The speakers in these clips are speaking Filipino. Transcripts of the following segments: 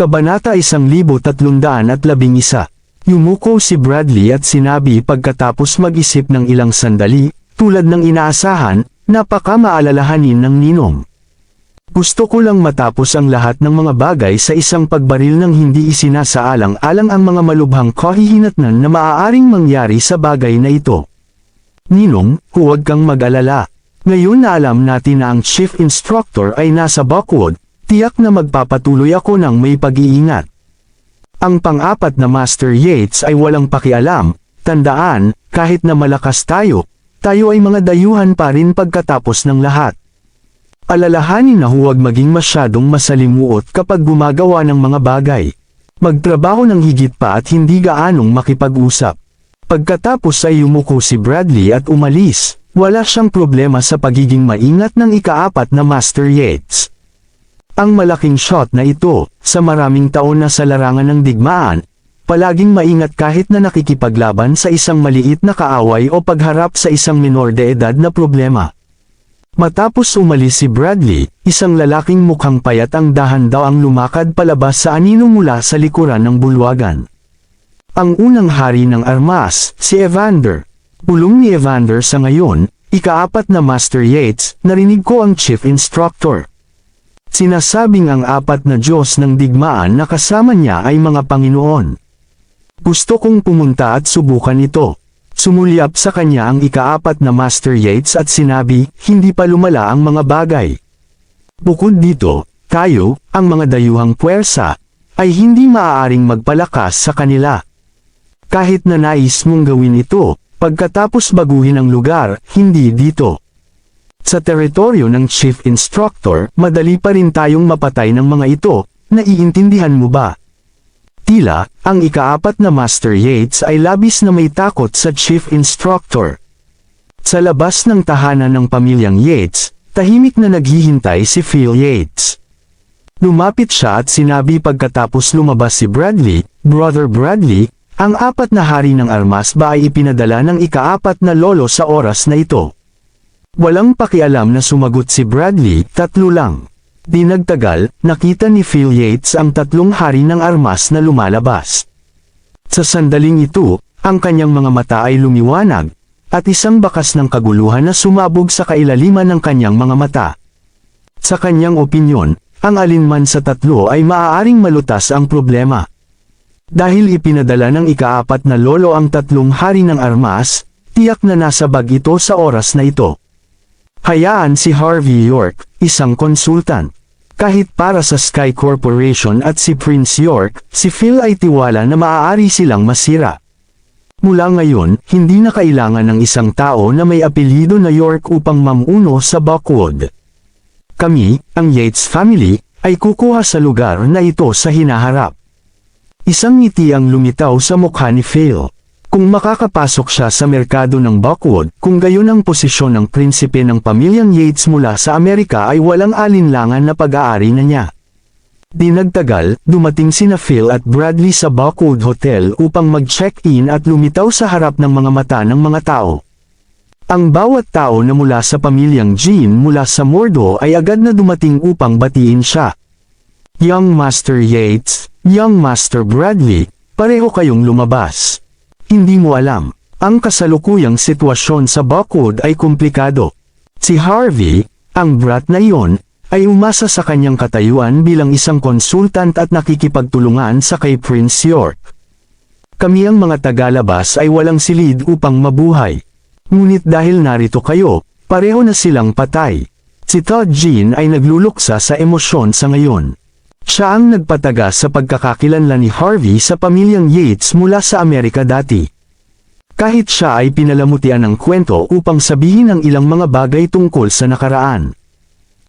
Kabanata 1311 Yumuko si Bradley at sinabi pagkatapos mag-isip ng ilang sandali, tulad ng inaasahan, napaka maalalahanin ng ninong. Gusto ko lang matapos ang lahat ng mga bagay sa isang pagbaril ng hindi isinasaalang-alang ang mga malubhang kahihinatnan na maaaring mangyari sa bagay na ito. Ninong, huwag kang mag-alala. Ngayon na alam natin na ang chief instructor ay nasa Buckwood, tiyak na magpapatuloy ako ng may pag-iingat. Ang pang-apat na Master Yates ay walang pakialam, tandaan, kahit na malakas tayo, tayo ay mga dayuhan pa rin pagkatapos ng lahat. Alalahanin na huwag maging masyadong masalimuot kapag gumagawa ng mga bagay. Magtrabaho ng higit pa at hindi gaanong makipag-usap. Pagkatapos ay yumuko si Bradley at umalis, wala siyang problema sa pagiging maingat ng ikaapat na Master Yates. Ang malaking shot na ito, sa maraming taon na sa larangan ng digmaan, palaging maingat kahit na nakikipaglaban sa isang maliit na kaaway o pagharap sa isang minor de edad na problema. Matapos umalis si Bradley, isang lalaking mukhang payat ang dahan daw ang lumakad palabas sa anino mula sa likuran ng bulwagan. Ang unang hari ng armas, si Evander. Bulong ni Evander sa ngayon, ikaapat na Master Yates, narinig ko ang Chief Instructor. Sinasabing ang apat na Diyos ng digmaan na kasama niya ay mga Panginoon. Gusto kong pumunta at subukan ito. Sumulyap sa kanya ang ikaapat na Master Yates at sinabi, hindi pa lumala ang mga bagay. Bukod dito, tayo, ang mga dayuhang puwersa, ay hindi maaaring magpalakas sa kanila. Kahit na nais mong gawin ito, pagkatapos baguhin ang lugar, hindi dito. Sa teritoryo ng Chief Instructor, madali pa rin tayong mapatay ng mga ito, naiintindihan mo ba? Tila, ang ikaapat na Master Yates ay labis na may takot sa Chief Instructor. Sa labas ng tahanan ng pamilyang Yates, tahimik na naghihintay si Phil Yates. Lumapit siya at sinabi pagkatapos lumabas si Bradley, Brother Bradley, ang apat na hari ng armas ba ay ipinadala ng ikaapat na lolo sa oras na ito? Walang pakialam na sumagot si Bradley, tatlo lang. Di nagtagal, nakita ni Phil Yates ang tatlong hari ng armas na lumalabas. Sa sandaling ito, ang kanyang mga mata ay lumiwanag, at isang bakas ng kaguluhan na sumabog sa kailaliman ng kanyang mga mata. Sa kanyang opinyon, ang alinman sa tatlo ay maaaring malutas ang problema. Dahil ipinadala ng ikaapat na lolo ang tatlong hari ng armas, tiyak na nasa bag ito sa oras na ito. Hayaan si Harvey York, isang konsultant. Kahit para sa Sky Corporation at si Prince York, si Phil ay tiwala na maaari silang masira. Mula ngayon, hindi na kailangan ng isang tao na may apelyido na York upang mamuno sa Buckwood. Kami, ang Yates family, ay kukuha sa lugar na ito sa hinaharap. Isang ngiti ang lumitaw sa mukha ni Phil. Kung makakapasok siya sa merkado ng Buckwood, kung gayon ang posisyon ng prinsipe ng pamilyang Yates mula sa Amerika ay walang alinlangan na pag-aari na niya. Di nagtagal, dumating sina Phil at Bradley sa Buckwood Hotel upang mag-check-in at lumitaw sa harap ng mga mata ng mga tao. Ang bawat tao na mula sa pamilyang Jean mula sa Mordo ay agad na dumating upang batiin siya. Young Master Yates, Young Master Bradley, pareho kayong lumabas. Hindi mo alam, ang kasalukuyang sitwasyon sa Buckwood ay komplikado. Si Harvey, ang brat na iyon, ay umasa sa kanyang katayuan bilang isang konsultant at nakikipagtulungan sa kay Prince York. Kami ang mga tagalabas ay walang silid upang mabuhay. Ngunit dahil narito kayo, pareho na silang patay. Si Todd Jean ay nagluluksa sa emosyon sa ngayon. Siya ang nagpataga sa pagkakakilanlan ni Harvey sa pamilyang Yates mula sa Amerika dati. Kahit siya ay pinalamutian ng kwento upang sabihin ang ilang mga bagay tungkol sa nakaraan.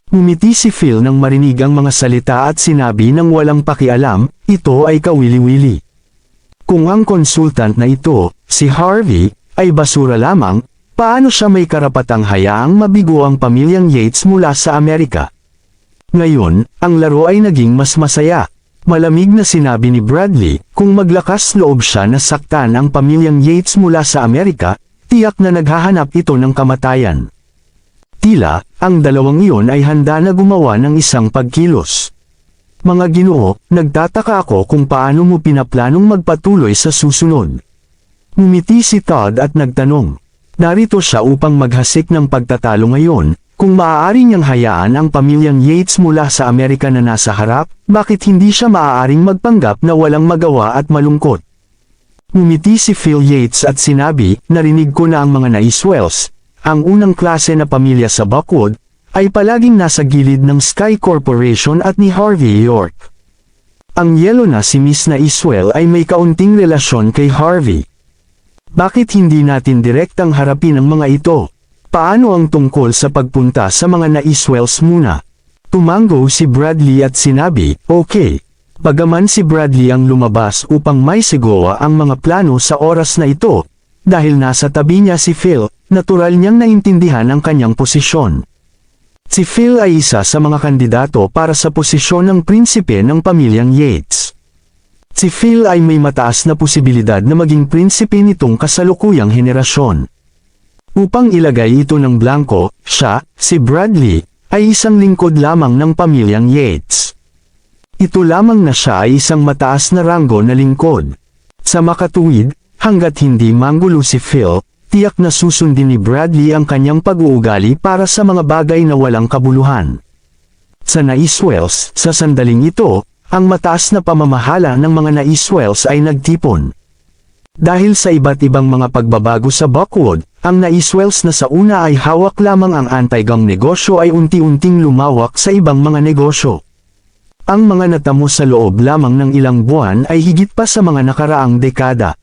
Umiti si Phil nang marinig ang mga salita at sinabi ng walang pakialam, ito ay kawili-wili. Kung ang konsultant na ito, si Harvey, ay basura lamang, paano siya may karapatang hayaang mabigo ang pamilyang Yates mula sa Amerika? Ngayon, ang laro ay naging mas masaya. Malamig na sinabi ni Bradley, kung maglakas loob siya na saktan ang pamilyang Yates mula sa Amerika, tiyak na naghahanap ito ng kamatayan. Tila, ang dalawang iyon ay handa na gumawa ng isang pagkilos. Mga ginoo, nagtataka ako kung paano mo pinaplanong magpatuloy sa susunod. Ngumiti si Todd at nagtanong. Narito siya upang maghasik ng pagtatalo ngayon, kung maaari niyang hayaan ang pamilyang Yates mula sa Amerika na nasa harap, bakit hindi siya maaaring magpanggap na walang magawa at malungkot? Ngumiti si Phil Yates at sinabi, narinig ko na ang mga naiswells, ang unang klase na pamilya sa Buckwood, ay palaging nasa gilid ng Sky Corporation at ni Harvey York. Ang yelo na si Miss na Iswell ay may kaunting relasyon kay Harvey. Bakit hindi natin direktang harapin ang mga ito? Paano ang tungkol sa pagpunta sa mga naiswells muna? Tumango si Bradley at sinabi, okay. Bagaman si Bradley ang lumabas upang may sigawa ang mga plano sa oras na ito, dahil nasa tabi niya si Phil, natural niyang naintindihan ang kanyang posisyon. Si Phil ay isa sa mga kandidato para sa posisyon ng prinsipe ng pamilyang Yates. Si Phil ay may mataas na posibilidad na maging prinsipe nitong kasalukuyang henerasyon. Upang ilagay ito ng blanco, siya, si Bradley, ay isang lingkod lamang ng pamilyang Yates. Ito lamang na siya ay isang mataas na ranggo na lingkod. Sa makatuwid, hanggat hindi manggulo si Phil, tiyak na susundin ni Bradley ang kanyang pag-uugali para sa mga bagay na walang kabuluhan. Sa Naiswells, sa sandaling ito, ang mataas na pamamahala ng mga Naiswells ay nagtipon. Dahil sa iba't ibang mga pagbabago sa Buckwood, ang Naiswells na sa una ay hawak lamang ang anti-gang negosyo ay unti-unting lumawak sa ibang mga negosyo. Ang mga natamo sa loob lamang ng ilang buwan ay higit pa sa mga nakaraang dekada.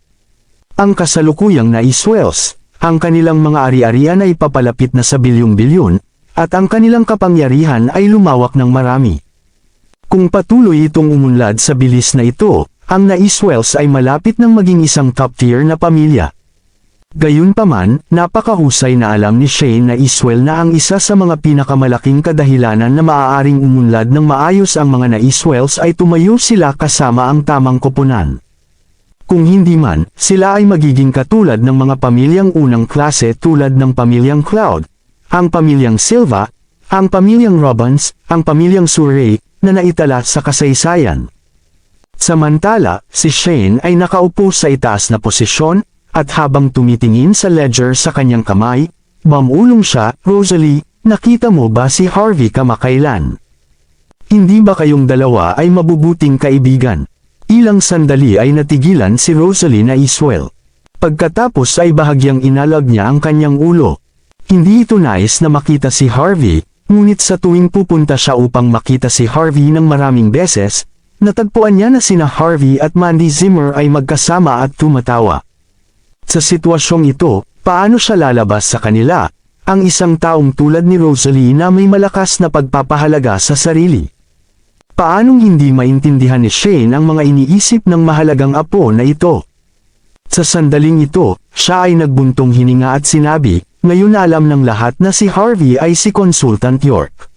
Ang kasalukuyang Naiswells, ang kanilang mga ari-arian ay papalapit na sa bilyong-bilyon, at ang kanilang kapangyarihan ay lumawak ng marami. Kung patuloy itong umunlad sa bilis na ito, ang Naiswells ay malapit ng maging isang top-tier na pamilya. Gayunpaman, napakahusay na alam ni Shane na Iswell na ang isa sa mga pinakamalaking kadahilanan na maaaring umunlad ng maayos ang mga Naiswells ay tumayo sila kasama ang tamang koponan. Kung hindi man, sila ay magiging katulad ng mga pamilyang unang klase tulad ng pamilyang Cloud, ang pamilyang Silva, ang pamilyang Robbins, ang pamilyang Surrey, na naitala sa kasaysayan. Samantala, si Shane ay nakaupo sa itaas na posisyon, at habang tumitingin sa ledger sa kanyang kamay, mamulong siya, Rosalie, nakita mo ba si Harvey kamakailan? Hindi ba kayong dalawa ay mabubuting kaibigan? Ilang sandali ay natigilan si Rosalie na Iswell. Pagkatapos ay bahagyang inalag niya ang kanyang ulo. Hindi ito nais na makita si Harvey, ngunit sa tuwing pupunta siya upang makita si Harvey ng maraming beses, natagpuan niya na sina Harvey at Mandy Zimmer ay magkasama at tumatawa. Sa sitwasyong ito, paano siya lalabas sa kanila, ang isang taong tulad ni Rosalie na may malakas na pagpapahalaga sa sarili? Paanong hindi maintindihan ni Shane ang mga iniisip ng mahalagang apo na ito? Sa sandaling ito, siya ay nagbuntong hininga at sinabi, ngayon alam ng lahat na si Harvey ay si Consultant York.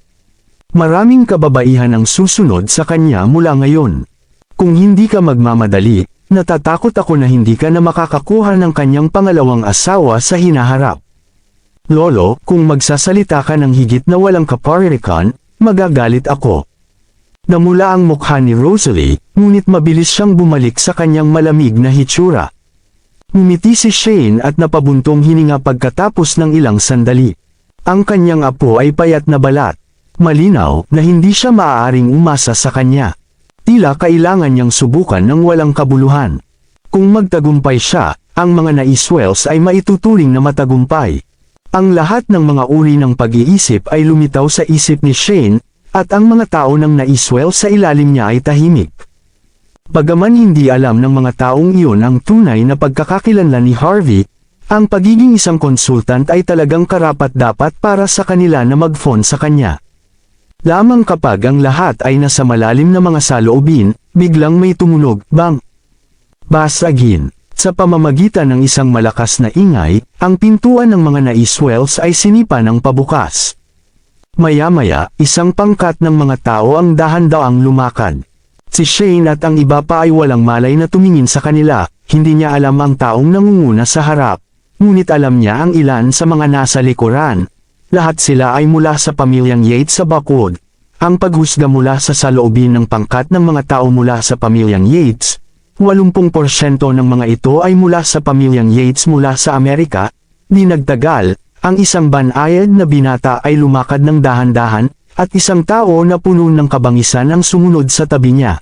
Maraming kababaihan ang susunod sa kanya mula ngayon. Kung hindi ka magmamadali, natatakot ako na hindi ka na makakakuha ng kanyang pangalawang asawa sa hinaharap. Lolo, kung magsasalita ka ng higit na walang kaparirikan, magagalit ako. Namula ang mukha ni Rosalie, ngunit mabilis siyang bumalik sa kanyang malamig na hitsura. Ngumiti si Shane at napabuntong hininga pagkatapos ng ilang sandali. Ang kanyang apo ay payat na balat. Malinaw na hindi siya maaaring umasa sa kanya. Tila kailangan niyang subukan ng walang kabuluhan. Kung magtagumpay siya, ang mga naiswells ay maituturing na matagumpay. Ang lahat ng mga uri ng pag-iisip ay lumitaw sa isip ni Shane, at ang mga tao ng naiswell sa ilalim niya ay tahimik. Bagaman hindi alam ng mga taong iyon ang tunay na pagkakakilanlan ni Harvey, ang pagiging isang konsultant ay talagang karapat-dapat para sa kanila na mag-phone sa kanya. Lamang kapag ang lahat ay nasa malalim na mga saloobin, biglang may tumunog, bang! Basagin. Sa pamamagitan ng isang malakas na ingay, ang pintuan ng mga naiswells ay sinipa ng pabukas. Maya-maya, isang pangkat ng mga tao ang dahan-daang lumakad. Si Shane at ang iba pa ay walang malay na tumingin sa kanila, hindi niya alam ang taong nangunguna sa harap. Ngunit alam niya ang ilan sa mga nasa likuran. Lahat sila ay mula sa pamilyang Yates sa Buckwood. ang paghusga mula sa saloobin ng pangkat ng mga tao mula sa pamilyang Yates, 80% ng mga ito ay mula sa pamilyang Yates mula sa Amerika, di nagtagal, ang isang banayad na binata ay lumakad ng dahan-dahan, at isang tao na puno ng kabangisan ang sumunod sa tabi niya.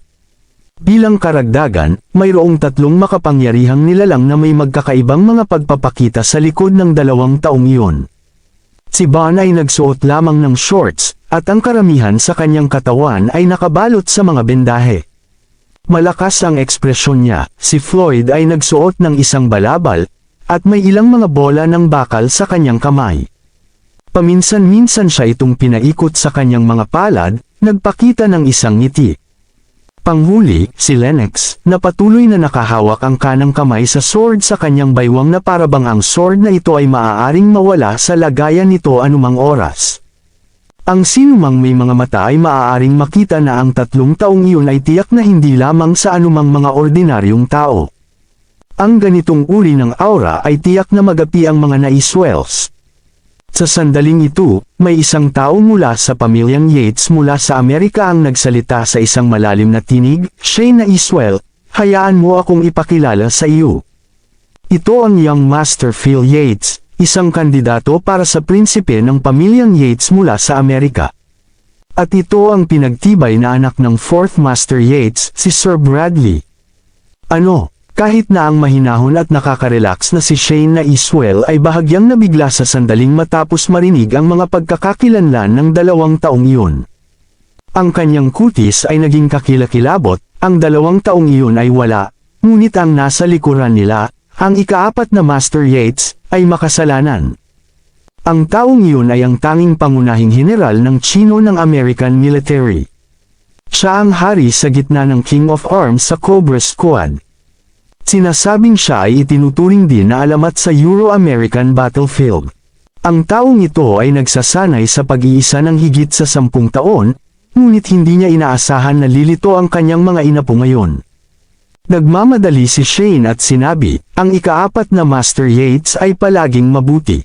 Bilang karagdagan, mayroong tatlong makapangyarihang nilalang na may magkakaibang mga pagpapakita sa likod ng dalawang taong iyon. Si Bon ay nagsuot lamang ng shorts, at ang karamihan sa kanyang katawan ay nakabalot sa mga bendahe. Malakas ang ekspresyon niya, si Floyd ay nagsuot ng isang balabal, at may ilang mga bola ng bakal sa kanyang kamay. Paminsan-minsan siya itong pinaikot sa kanyang mga palad, nagpakita ng isang ngiti. Panghuli, si Lennox, na patuloy na nakahawak ang kanang kamay sa sword sa kanyang baywang na parabang ang sword na ito ay maaaring mawala sa lagayan nito anumang oras. Ang sinumang may mga mata ay maaaring makita na ang tatlong taong iyon ay tiyak na hindi lamang sa anumang mga ordinaryong tao. Ang ganitong uri ng aura ay tiyak na magapi ang mga naiswells. Sa sandaling ito, may isang tao mula sa pamilyang Yates mula sa Amerika ang nagsalita sa isang malalim na tinig, Shane na Iswell, hayaan mo akong ipakilala sa iyo. Ito ang young Master Phil Yates, isang kandidato para sa prinsipe ng pamilyang Yates mula sa Amerika. At ito ang pinagtibay na anak ng 4th Master Yates, si Sir Bradley. Ano, kahit na ang mahinahon at nakaka-relax na si Shane na Iswell ay bahagyang nabigla sa sandaling matapos marinig ang mga pagkakakilanlan ng dalawang taong iyon. Ang kanyang kutis ay naging kakilakilabot, ang dalawang taong iyon ay wala, ngunit ang nasa likuran nila, ang ikaapat na Master Yates, ay makasalanan. Ang taong iyon ay ang tanging pangunahing general ng Chino ng American military. Siya ang hari sa gitna ng King of Arms sa Cobra Squad. Sinasabing siya ay itinuturing din na alamat sa Euro-American battlefield. Ang taong ito ay nagsasanay sa pag-iisa ng higit sa sampung taon, ngunit hindi niya inaasahan na lilito ang kanyang mga inapo ngayon. Nagmamadali si Shane at sinabi, ang ikaapat na Master Yates ay palaging mabuti.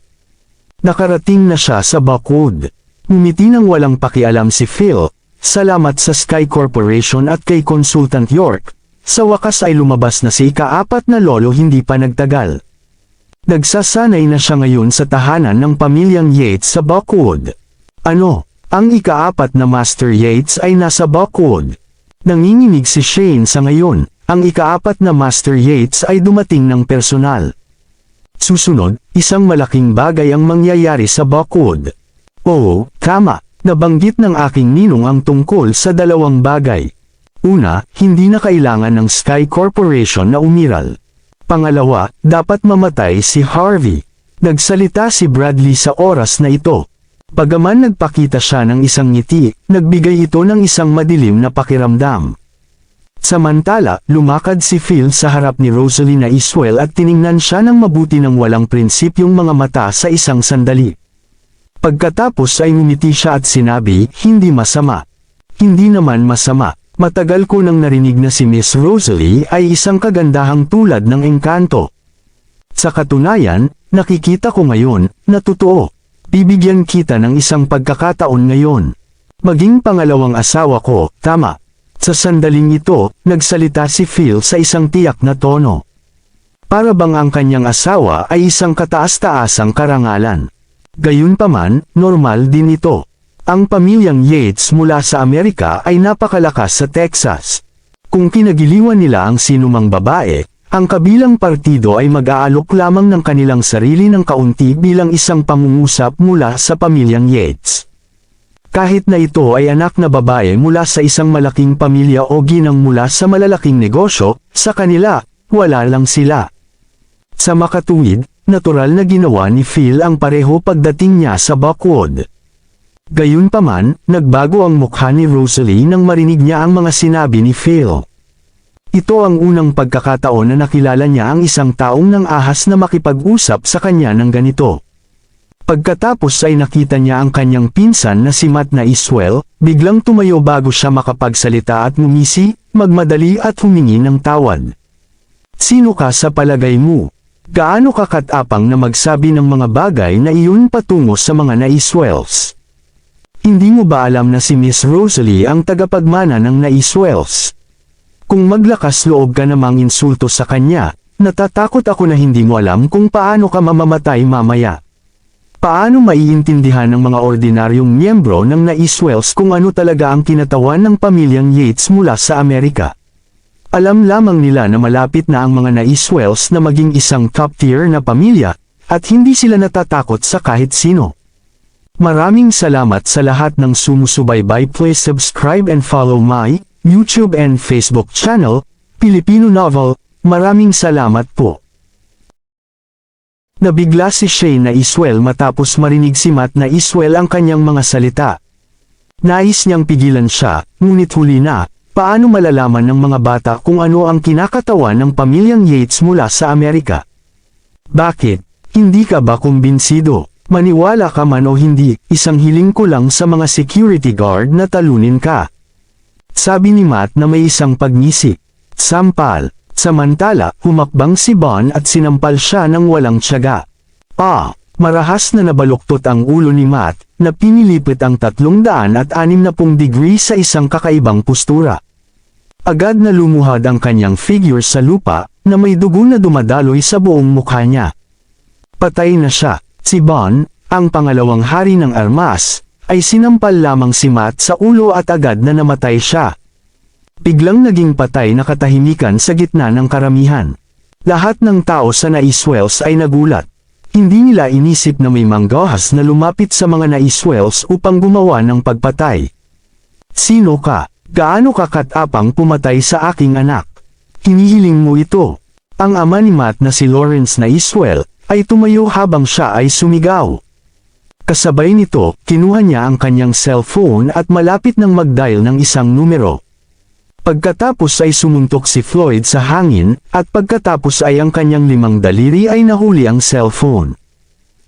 Nakarating na siya sa Buckwood. Ngumiti ng walang pakialam si Phil, salamat sa Sky Corporation at kay Consultant York, sa wakas ay lumabas na si ikaapat na lolo hindi pa nagtagal. Nagsasanay na siya ngayon sa tahanan ng pamilyang Yates sa Buckwood. Ano, ang ikaapat na Master Yates ay nasa Buckwood. Nanginginig si Shane sa ngayon, ang ikaapat na Master Yates ay dumating ng personal. Susunod, isang malaking bagay ang mangyayari sa Buckwood. Oo, tama, nabanggit ng aking ninong ang tungkol sa dalawang bagay. Una, hindi na kailangan ng Sky Corporation na umiral. Pangalawa, dapat mamatay si Harvey. Nagsalita si Bradley sa oras na ito. Pagaman nagpakita siya ng isang ngiti, nagbigay ito ng isang madilim na pakiramdam. Samantala, lumakad si Phil sa harap ni Rosalie na Iswell at tiningnan siya ng mabuti ng walang prinsipyong mga mata sa isang sandali. Pagkatapos ay ngumiti siya at sinabi, hindi masama. Hindi naman masama. Matagal ko nang narinig na si Miss Rosalie ay isang kagandahang tulad ng engkanto. Sa katunayan, nakikita ko ngayon, na totoo. Bibigyan kita ng isang pagkakataon ngayon. Maging pangalawang asawa ko, tama. Sa sandaling ito, nagsalita si Phil sa isang tiyak na tono. Para bang ang kanyang asawa ay isang kataas-taasang karangalan. Gayunpaman, normal din ito. Ang pamilyang Yates mula sa Amerika ay napakalakas sa Texas. Kung kinagiliwan nila ang sinumang babae, ang kabilang partido ay mag-aalok lamang ng kanilang sarili ng kaunti bilang isang pangungusap mula sa pamilyang Yates. Kahit na ito ay anak na babae mula sa isang malaking pamilya o ginang mula sa malalaking negosyo, sa kanila, wala lang sila. Sa makatuwid, natural na ginawa ni Phil ang pareho pagdating niya sa Buckwood. Gayunpaman, nagbago ang mukha ni Rosalie nang marinig niya ang mga sinabi ni Phil. Ito ang unang pagkakataon na nakilala niya ang isang taong nang ahas na makipag-usap sa kanya ng ganito. Pagkatapos ay nakita niya ang kanyang pinsan na si Matt na Iswell, biglang tumayo bago siya makapagsalita at ngumisi, magmadali at humingi ng tawad. Sino ka sa palagay mo? Gaano ka katapang na magsabi ng mga bagay na iyon patungo sa mga na-Iswells? Hindi mo ba alam na si Miss Rosalie ang tagapagmana ng Naiswells? Kung maglakas loob ka namang insulto sa kanya, natatakot ako na hindi mo alam kung paano ka mamamatay mamaya. Paano maiintindihan ng mga ordinaryong miyembro ng Naiswells kung ano talaga ang kinatawan ng pamilyang Yates mula sa Amerika? Alam lamang nila na malapit na ang mga Naiswells na maging isang top-tier na pamilya, at hindi sila natatakot sa kahit sino. Maraming salamat sa lahat ng sumusubaybay. Please subscribe and follow my YouTube and Facebook channel, Filipino Novel. Maraming salamat po. Nabigla si Shane na Iswell matapos marinig si Matt na Iswell ang kanyang mga salita. Nais niyang pigilan siya, ngunit huli na, paano malalaman ng mga bata kung ano ang kinakatawan ng pamilyang Yates mula sa Amerika? Bakit? Hindi ka ba kumbinsido? Maniwala ka man o hindi, isang hiling ko lang sa mga security guard na talunin ka. Sabi ni Matt na may isang pagnisik. Sampal. Samantala, humakbang si Bon at sinampal siya ng walang tiyaga. Ah, marahas na nabaluktot ang ulo ni Matt, na pinilipit ang tatlong daan at anim na pung degree sa isang kakaibang postura. Agad na lumuhad ang kanyang figure sa lupa, na may dugo na dumadaloy sa buong mukha niya. Patay na siya. Si Bon, ang pangalawang hari ng armas, ay sinampal lamang si Matt sa ulo at agad na namatay siya. Biglang naging patay na katahimikan sa gitna ng karamihan. Lahat ng tao sa Naiswells ay nagulat. Hindi nila inisip na may manggahas na lumapit sa mga Naiswells upang gumawa ng pagpatay. Sino ka? Gaano ka katapang pumatay sa aking anak? Hinihiling mo ito. Ang ama ni Matt na si Lawrence Naiswell, ay tumayo habang siya ay sumigaw. Kasabay nito, kinuha niya ang kanyang cellphone at malapit nang mag-dial ng isang numero. Pagkatapos ay sumuntok si Floyd sa hangin, at pagkatapos ay ang kanyang limang daliri ay nahuli ang cellphone.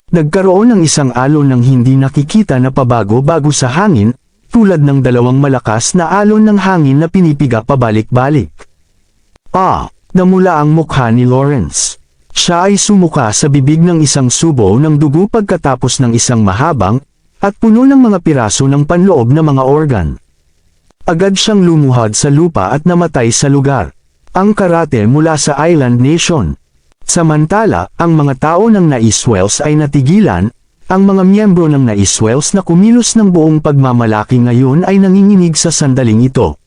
Nagkaroon ng isang alon ng hindi nakikita na pabago-bago sa hangin, tulad ng dalawang malakas na alon ng hangin na pinipiga pabalik-balik. Ah, namula ang mukha ni Lawrence. Siya ay sumuka sa bibig ng isang subo ng dugo pagkatapos ng isang mahabang, at puno ng mga piraso ng panloob na mga organ. Agad siyang lumuhad sa lupa at namatay sa lugar. Ang karate mula sa Island Nation. Samantala, ang mga tao ng Naiswells ay natigilan, ang mga miyembro ng Naiswells na kumilos ng buong pagmamalaki ngayon ay nanginginig sa sandaling ito.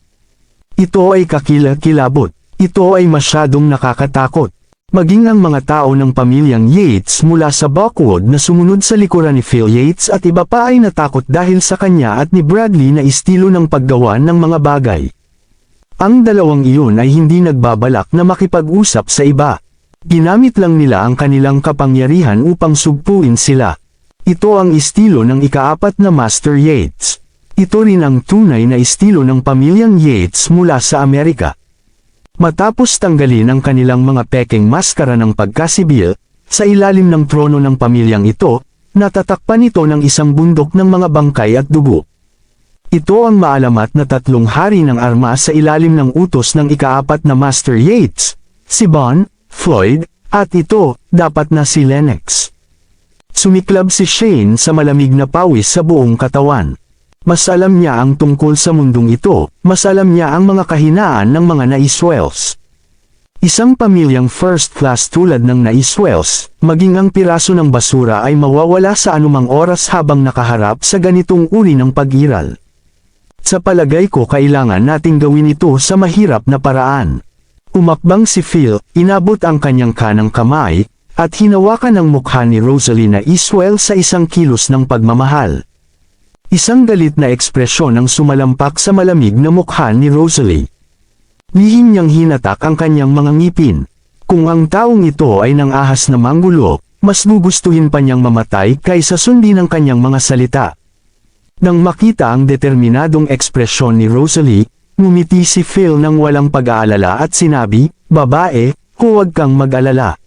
Ito ay kakila-kilabot. Ito ay masyadong nakakatakot. Maging ang mga tao ng pamilyang Yates mula sa Buckwood na sumunod sa likuran ni Phil Yates at iba pa ay natakot dahil sa kanya at ni Bradley na estilo ng paggawa ng mga bagay. Ang dalawang iyon ay hindi nagbabalak na makipag-usap sa iba. Ginamit lang nila ang kanilang kapangyarihan upang sugpuin sila. Ito ang estilo ng ikaapat na Master Yates. Ito rin ang tunay na estilo ng pamilyang Yates mula sa Amerika. Matapos tanggalin ang kanilang mga peking maskara ng pagkasibil, sa ilalim ng trono ng pamilyang ito, natatakpan ito ng isang bundok ng mga bangkay at dugo. Ito ang maalamat na tatlong hari ng armas sa ilalim ng utos ng ikaapat na Master Yates, si Bon, Floyd, at ito, dapat na si Lennox. Sumiklab si Shane sa malamig na pawis sa buong katawan. Mas alam niya ang tungkol sa mundong ito, mas alam niya ang mga kahinaan ng mga naiswells. Isang pamilyang first class tulad ng naiswells, maging ang piraso ng basura ay mawawala sa anumang oras habang nakaharap sa ganitong uri ng pag-iral. Sa palagay ko kailangan nating gawin ito sa mahirap na paraan. Umakbang si Phil, inabot ang kanyang kanang kamay, at hinawakan ang mukha ni Rosalina Iswell sa isang kilos ng pagmamahal. Isang galit na ekspresyon ang sumalampak sa malamig na mukha ni Rosalie. Lihim niyang hinatak ang kanyang mga ngipin. Kung ang taong ito ay nang ahas na manggulo, mas gugustuhin pa niyang mamatay kaysa sundin ang kanyang mga salita. Nang makita ang determinadong ekspresyon ni Rosalie, ngumiti si Phil ng walang pag-aalala at sinabi, Babae, huwag kang mag-alala.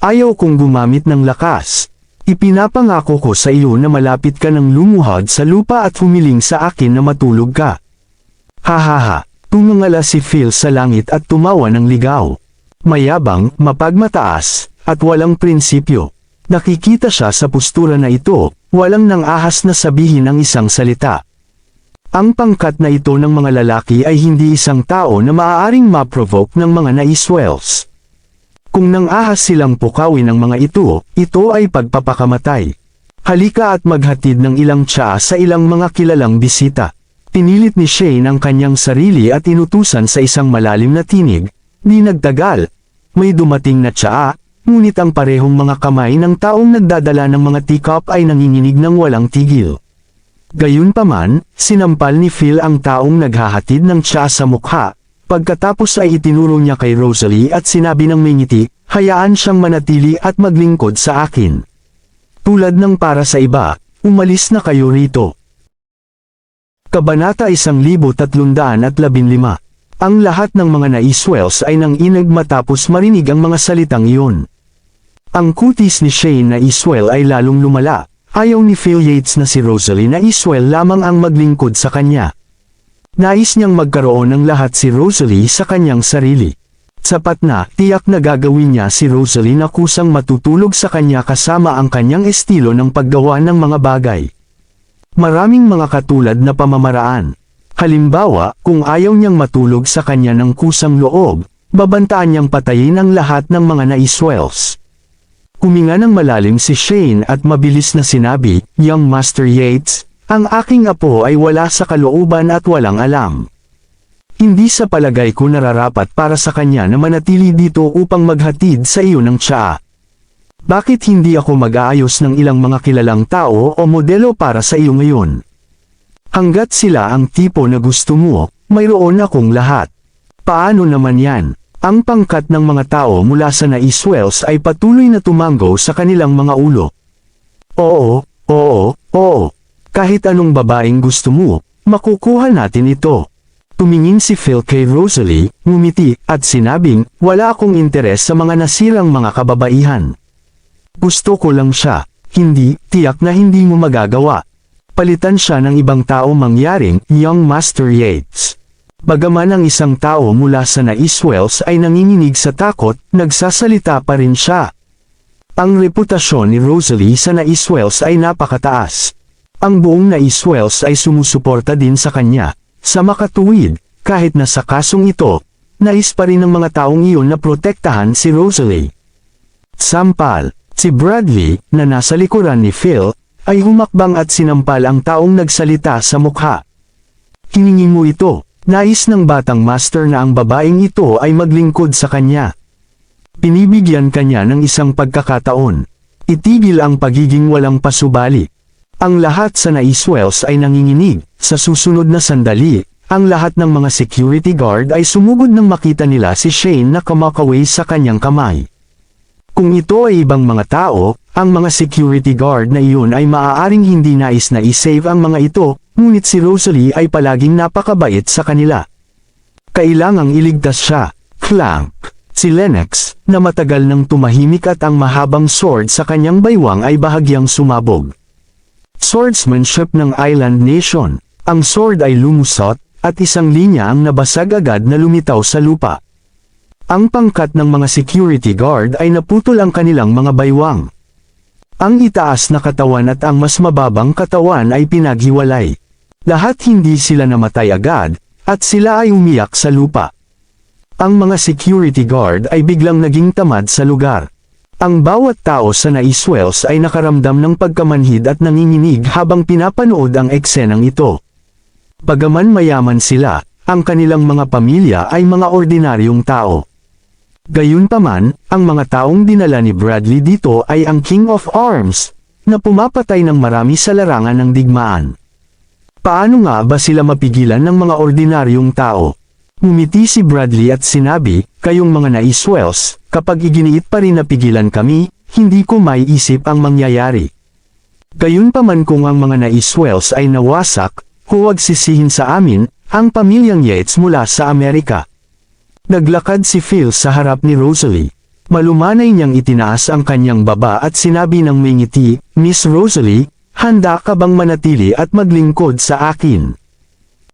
Ayaw kong gumamit ng lakas, Ipinapangako ko sa iyo na malapit ka ng lumuhad sa lupa at humiling sa akin na matulog ka. Hahaha, tumangala si Phil sa langit at tumawa ng ligaw. Mayabang, mapagmataas, at walang prinsipyo. Nakikita siya sa postura na ito, walang nang ahas na sabihin ang isang salita. Ang pangkat na ito ng mga lalaki ay hindi isang tao na maaaring ma-provoke ng mga naiswells. Kung nang ahas silang pukawin ng mga ito, ito ay pagpapakamatay. Halika at maghatid ng ilang tsaa sa ilang mga kilalang bisita. Pinilit ni Shane ang kanyang sarili at inutusan sa isang malalim na tinig, di nagtagal. May dumating na tsaa, ngunit ang parehong mga kamay ng taong nagdadala ng mga teacup ay nanginginig ng walang tigil. Gayunpaman, sinampal ni Phil ang taong naghahatid ng tsaa sa mukha, pagkatapos ay itinuro niya kay Rosalie at sinabi ng may ngiti, hayaan siyang manatili at maglingkod sa akin. Tulad ng para sa iba, umalis na kayo rito. Kabanata 1315 Ang lahat ng mga naiswells ay nang inag matapos marinig ang mga salitang iyon. Ang kutis ni Shane na iswell ay lalong lumala, ayaw ni Phil Yates na si Rosalie na iswell lamang ang maglingkod sa kanya. Nais niyang magkaroon ng lahat si Rosalie sa kanyang sarili. Sapat na, tiyak na gagawin niya si Rosalie na kusang matutulog sa kanya kasama ang kanyang estilo ng paggawa ng mga bagay. Maraming mga katulad na pamamaraan. Halimbawa, kung ayaw niyang matulog sa kanya ng kusang loob, babantaan niyang patayin ang lahat ng mga naiswells. Kuminga ng malalim si Shane at mabilis na sinabi, Young Master Yates, ang aking apo ay wala sa kalooban at walang alam. Hindi sa palagay ko nararapat para sa kanya na manatili dito upang maghatid sa iyo ng tsaa. Bakit hindi ako mag-aayos ng ilang mga kilalang tao o modelo para sa iyo ngayon? Hanggat sila ang tipo na gusto mo, mayroon akong lahat. Paano naman yan? Ang pangkat ng mga tao mula sa naiswells ay patuloy na tumango sa kanilang mga ulo. Oo, oo, oo. Kahit anong babaeng gusto mo, makukuha natin ito. Tumingin si Phil kay Rosalie, ngumiti, at sinabing, wala akong interes sa mga nasirang mga kababaihan. Gusto ko lang siya, hindi, tiyak na hindi mo magagawa. Palitan siya ng ibang tao mangyaring, Young Master Yates. Bagaman ang isang tao mula sa Naiswells ay nanginginig sa takot, nagsasalita pa rin siya. Ang reputasyon ni Rosalie sa Naiswells ay napakataas. Ang buong Naiswells ay sumusuporta din sa kanya, sa makatuwid, kahit na sa kasong ito, nais pa rin ng mga taong iyon na protektahan si Rosalie. Sampal, si Bradley, na nasa likuran ni Phil, ay humakbang at sinampal ang taong nagsalita sa mukha. Hiningi mo ito, nais ng batang master na ang babaeng ito ay maglingkod sa kanya. Pinibigyan kanya ng isang pagkakataon. Itigil ang pagiging walang pasubali. Ang lahat sa naiswells ay nanginginig, sa susunod na sandali, ang lahat ng mga security guard ay sumugod nang makita nila si Shane na kumakaway sa kanyang kamay. Kung ito ay ibang mga tao, ang mga security guard na iyon ay maaaring hindi nais na isave ang mga ito, ngunit si Rosalie ay palaging napakabait sa kanila. Kailangang iligtas siya, clank. Si Lennox, na matagal nang tumahimik at ang mahabang sword sa kanyang baywang ay bahagyang sumabog. Swordsmanship ng Island Nation. Ang sword ay lumusot, at isang linya ang nabasag agad na lumitaw sa lupa. Ang pangkat ng mga security guard ay naputol ang kanilang mga baywang. Ang itaas na katawan at ang mas mababang katawan ay pinaghiwalay. Lahat hindi sila namatay agad, at sila ay umiyak sa lupa. Ang mga security guard ay biglang naging tamad sa lugar. Ang bawat tao sa naiswells ay nakaramdam ng pagkamanhid at nanginginig habang pinapanood ang eksenang ito. Bagaman mayaman sila, ang kanilang mga pamilya ay mga ordinaryong tao. Gayunpaman, ang mga taong dinala ni Bradley dito ay ang King of Arms, na pumapatay ng marami sa larangan ng digmaan. Paano nga ba sila mapigilan ng mga ordinaryong tao? Ngumiti si Bradley at sinabi, kayong mga naiswells, kapag iginiit pa rin napigilan kami, hindi ko maiisip ang mangyayari. Gayunpaman kung ang mga naiswells ay nawasak, huwag sisihin sa amin, ang pamilyang Yates mula sa Amerika. Naglakad si Phil sa harap ni Rosalie. Malumanay niyang itinaas ang kanyang baba at sinabi ng may ngiti, Miss Rosalie, handa ka bang manatili at maglingkod sa akin?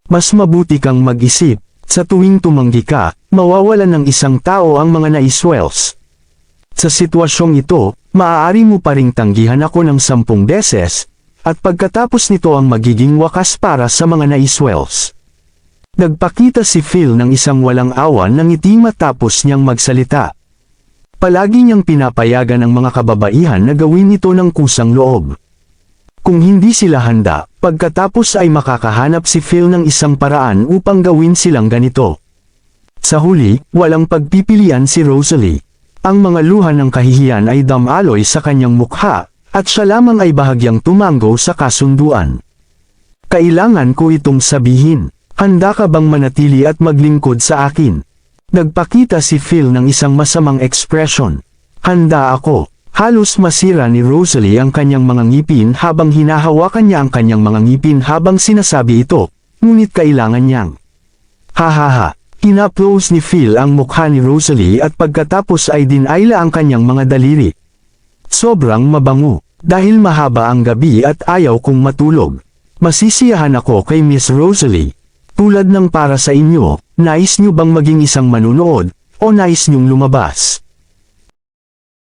Mas mabuti kang mag-isip, sa tuwing tumanggi ka, mawawalan ng isang tao ang mga naiswells. Sa sitwasyong ito, maaari mo pa ring tanggihan ako ng sampung beses, at pagkatapos nito ang magiging wakas para sa mga naiswells. Nagpakita si Phil ng isang walang awan ng ngiti matapos niyang magsalita. Palagi niyang pinapayagan ang mga kababaihan na gawin ito ng kusang loob. Kung hindi sila handa, pagkatapos ay makakahanap si Phil ng isang paraan upang gawin silang ganito. Sa huli, walang pagpipilian si Rosalie. Ang mga luha ng kahihiyan ay damaloy sa kanyang mukha, at siya lamang ay bahagyang tumango sa kasunduan. Kailangan ko itong sabihin. Handa ka bang manatili at maglingkod sa akin? Nagpakita si Phil ng isang masamang ekspresyon. Handa ako. Halos masira ni Rosalie ang kanyang mga ngipin habang hinahawakan niya ang kanyang mga ngipin habang sinasabi ito, ngunit kailangan niyang. Hahaha, Kinaplos ni Phil ang mukha ni Rosalie at pagkatapos ay dinayla ang kanyang mga daliri. Sobrang mabango, dahil mahaba ang gabi at ayaw kong matulog. Masisiyahan ako kay Miss Rosalie. Tulad ng para sa inyo, nais nyo bang maging isang manunood, o nais nyong lumabas?